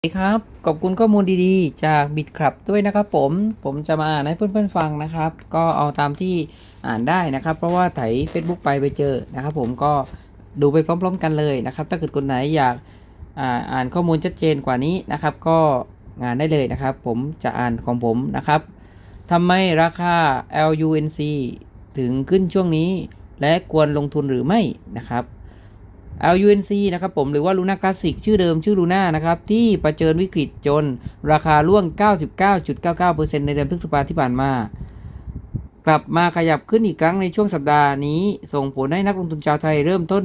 สวัสดีครับขอบคุณข้อมูลดีๆ จากบิดครับด้วยนะครับผมผมจะมาอ่านให้เพื่อนๆฟังนะครับ ก็เอาตามที่อ่านได้นะครับ เพราะว่าไถ Facebook ไปไปเจอนะครับ ผมก็ดูไปพร้อม ๆ กันเลยนะครับ ถ้าเกิดคนไหนอยากอ่าอ่านข้อมูลชัดเจนกว่านี้นะครับ ก็งานได้เลยนะครับ ผมจะอ่านของผมนะครับทำไมราคา LUNC ถึงขึ้นช่วงนี้ และควรลงทุนหรือไม่นะครับ LUNC นะครับผมหรือว่า Luna Classic ชื่อเดิมชื่อ Luna นะครับที่ประเจิญวิกฤตจน ราคาร่วง 99.99%ในเดือนพฤษภาที่ผ่านมา กลับมาขยับขึ้นอีกครั้งในช่วงสัปดาห์นี้ ส่งผลให้นักลงทุนชาวไทยเริ่มต้น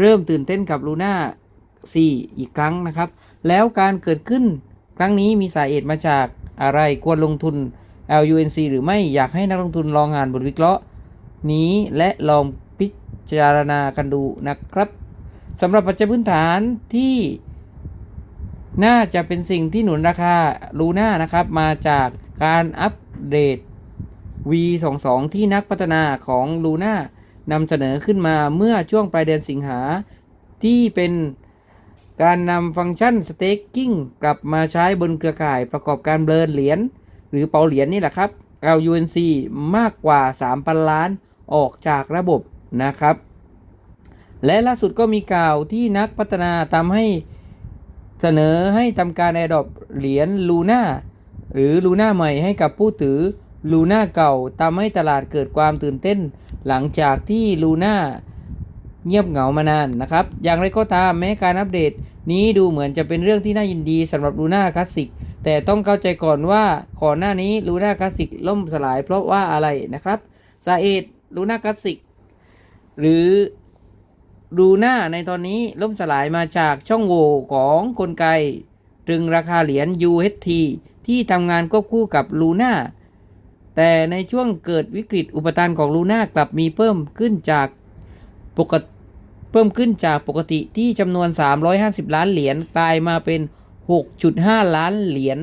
เริ่มตื่นเต้นกับ Luna 4 อีกครั้งนะครับ แล้วการเกิดขึ้นครั้งนี้มีสาเหตุมาจากอะไรควรลงทุน LUNC หรือไม่อยากให้นักลงทุนลองอ่านบทวิเคราะห์ นี้และลองพิจารณากันดูนะครับ สำหรับปัจจัยพื้นฐานที่น่าจะเป็นสิ่งที่หนุนราคาลูน่านะครับ มาจากการอัปเดต V22 ที่นักพัฒนาของลูน่านำเสนอขึ้นมาเมื่อช่วงปลายเดือนสิงหา ที่เป็นการนำฟังก์ชัน staking กลับมาใช้บนเครือข่ายประกอบการเบลนเหรียญหรือเปาเหรียญนี่แหละครับ LUNC มากกว่า 3,000 ล้านออกจากระบบนะครับ และล่าสุดก็มีข่าวที่นักพัฒนาทำให้เสนอให้ทำการแอดดอปเหรียญลูน่าหรือลูน่าใหม่ให้กับผู้ถือลูน่าเก่าทำให้ตลาดเกิดความตื่นเต้น หลังจากที่ลูน่าเงียบเหงามานานนะครับ อย่างไรก็ตามแม้การอัปเดต นี้ดูเหมือนจะเป็นเรื่องที่น่ายินดีสำหรับลูน่าคลาสสิกแต่ต้องเข้าใจก่อนว่าก่อนหน้านี้ลูน่าคลาสสิกล่มสลายเพราะว่าอะไรนะครับสาเหตุลูน่าคลาสสิกหรือ ลูหน่าในตอนนี้ล่มสลายมาจากช่องโหว่ของกลไกตรึงราคาเหรียญ UHT ที่ทำงานควบคู่กับลูน่าแต่ในช่วงเกิดวิกฤตอุปทานของลูน่ากลับมีเพิ่มขึ้นจากปกติเพิ่มขึ้นจากปกติที่จำนวน 350 ล้านเหรียญกลายมาเป็น 6.5 ล้านเหรียญ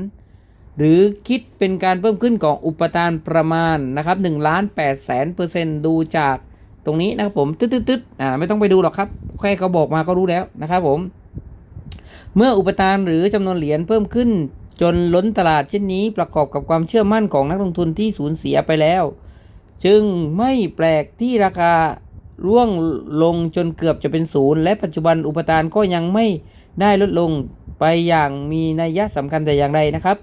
หรือคิดเป็นการเพิ่มขึ้นของอุปทานประมาณนะครับ1ล้าน8แสนเปอร์เซ็นต์ดูจาก ตรงนี้นะครับผมตึ๊ดตึ๊ดตึ๊ดอ่าไม่ต้องไปดูหรอกครับแค่เขาบอกมาก็รู้แล้วนะครับผม เมื่ออุปทานหรือจำนวนเหรียญเพิ่มขึ้น จนล้นตลาดเช่นนี้ประกอบกับความเชื่อมั่นของนักลงทุนที่สูญเสียไปแล้ว จึงไม่แปลกที่ราคาร่วงลงจนเกือบจะเป็นศูนย์และปัจจุบันอุปทานก็ยังไม่ได้ลดลงไปอย่างมีนัยยะสำคัญแต่อย่างใดนะครับ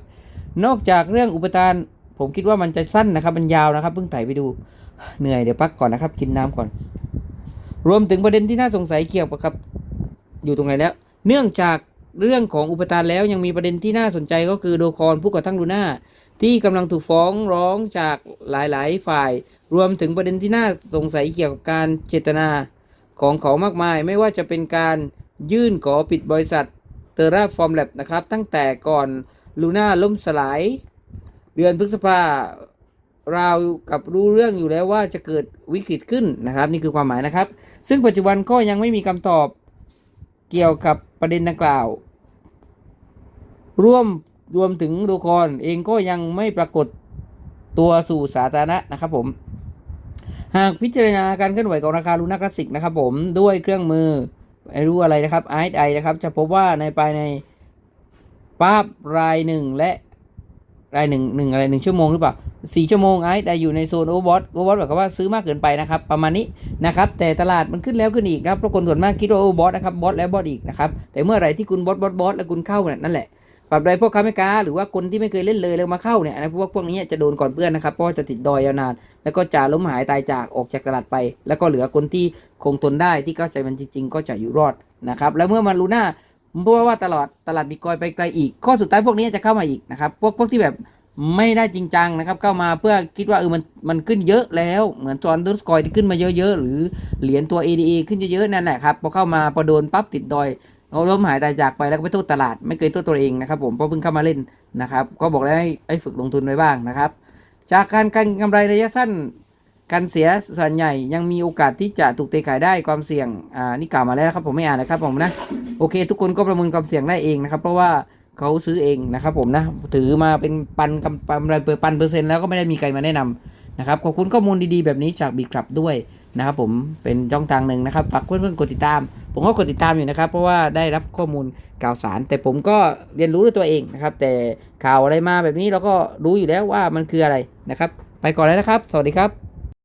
นอกจากเรื่องอุปทาน ผมคิดว่ามันจะสั้นนะครับมันยาวนะครับเพิ่งไถ่ายไปดู เหนื่อยเดี๋ยวพักก่อนนะครับ กินน้ำก่อน รวมถึงประเด็นที่น่าสงสัยเกี่ยวกับอยู่ตรงไหนแล้ว เนื่องจากเรื่องของอุปทานแล้วยังมีประเด็นที่น่าสนใจก็คือโดคอนผู้ก่อตั้งลูน่าที่กำลังถูกฟ้องร้องจากหลาย ๆ ฝ่าย รวมถึงประเด็นที่น่าสงสัยเกี่ยวกับการเจตนาของเขามากมาย ไม่ว่าจะเป็นการยื่นขอปิดบริษัทเตอร่าฟอร์มแลบนะครับ ตั้งแต่ก่อนลูน่าล่มสลาย เดือนพฤษภา เรากับรู้เรื่องอยู่แล้วว่าจะเกิดวิกฤตขึ้นนะครับ นี่คือความหมายนะครับ ซึ่งปัจจุบันก็ยังไม่มีคำตอบเกี่ยวกับประเด็นดังกล่าว ร่วมรวมถึงดูคอนเองก็ยังไม่ปรากฏตัวสู่สาธารณะนะครับผม หากพิจารณาการเคลื่อนไหวของราคาลูน่าคลาสสิกนะครับผมด้วยเครื่องมือไม่รู้อะไรนะครับ RSI นะครับ จะพบว่าในภายในภาพรายหนึ่งและ รายหนึ่งหนึ่งอะไรหนึ่งชั่วโมงหรือเปล่าสี่ชั่วโมง RSI อยู่ในโซนโอเวอร์บอทโอเวอร์บอทหมายความว่าซื้อมากเกินไปนะครับ ประมาณนี้นะครับ แต่ตลาดมันขึ้นแล้วขึ้นอีกครับเพราะคนส่วนมากคิดว่าโอเวอร์บอทนะครับบอทแล้วบอทอีกนะครับ แต่เมื่อไหร่ที่คุณบอทบอทบอทแล้วคุณเข้าเนี่ยนั่นแหละปรับใดพวกค้าไม่กล้าหรือว่าคนที่ไม่เคยเล่นเลยแล้วมาเข้าเนี่ยนะพวกพวกนี้จะโดนก่อนเพื่อนนะครับเพราะจะติดดอยยาวนาน แล้วก็จะล้มหายตายจากออกจากตลาดไป แล้วก็เหลือคนที่คงทนได้ที่เข้าใจมันจริง ๆ ก็จะอยู่รอดนะครับแล้วเมื่อมันรู้หน้า เพราะว่าตลอดตลาดบิตคอยไปไกลอีก ข้อสุดท้ายพวกนี้จะเข้ามาอีกนะครับ พวกพวกที่แบบไม่ได้จริงจังนะครับ เข้ามาเพื่อคิดว่าเออมันมันขึ้นเยอะแล้ว เหมือนตอนดูสกอยที่ขึ้นมาเยอะๆ หรือเหรียญตัว ADA ขึ้นเยอะๆ นั่นแหละครับ พอเข้ามาพอโดนปั๊บติดดอยเอาล้มหายตายจากไปแล้วก็ไปโทษตลาด ไม่เคยโทษตัวเองนะครับผมเพราะเพิ่งเข้ามาเล่นนะครับ ก็บอกแล้วให้ให้ฝึกลงทุนไว้บ้างนะครับ จากการการกำไรระยะสั้น การเสียส่วนใหญ่ยังมีโอกาสที่จะถูกเทขายได้ความเสี่ยงอ่านี่กล่าวมาแล้วนะครับผมไม่อ่านนะครับผมนะโอเค ทุกคนก็ประเมินความเสี่ยงได้เองนะครับ เพราะว่าเขาซื้อเองนะครับผมนะถือมาเป็นปันกำปันปันเปอร์เซ็นต์แล้วก็ไม่ได้มีใครมาแนะนำนะครับขอบคุณข้อมูลดีๆแบบนี้จากบิดครับด้วยนะครับผมเป็นช่องทางหนึ่งนะครับฝากเพื่อนๆกดติดตาม ผมก็กดติดตามอยู่นะครับ เพราะว่าได้รับข้อมูลข่าวสาร แต่ผมก็เรียนรู้ด้วยตัวเองนะครับ แต่ข่าวอะไรมาแบบนี้เราก็รู้อยู่แล้วว่ามันคืออะไรนะครับ ไปก่อนแล้วนะครับ สวัสดีครับ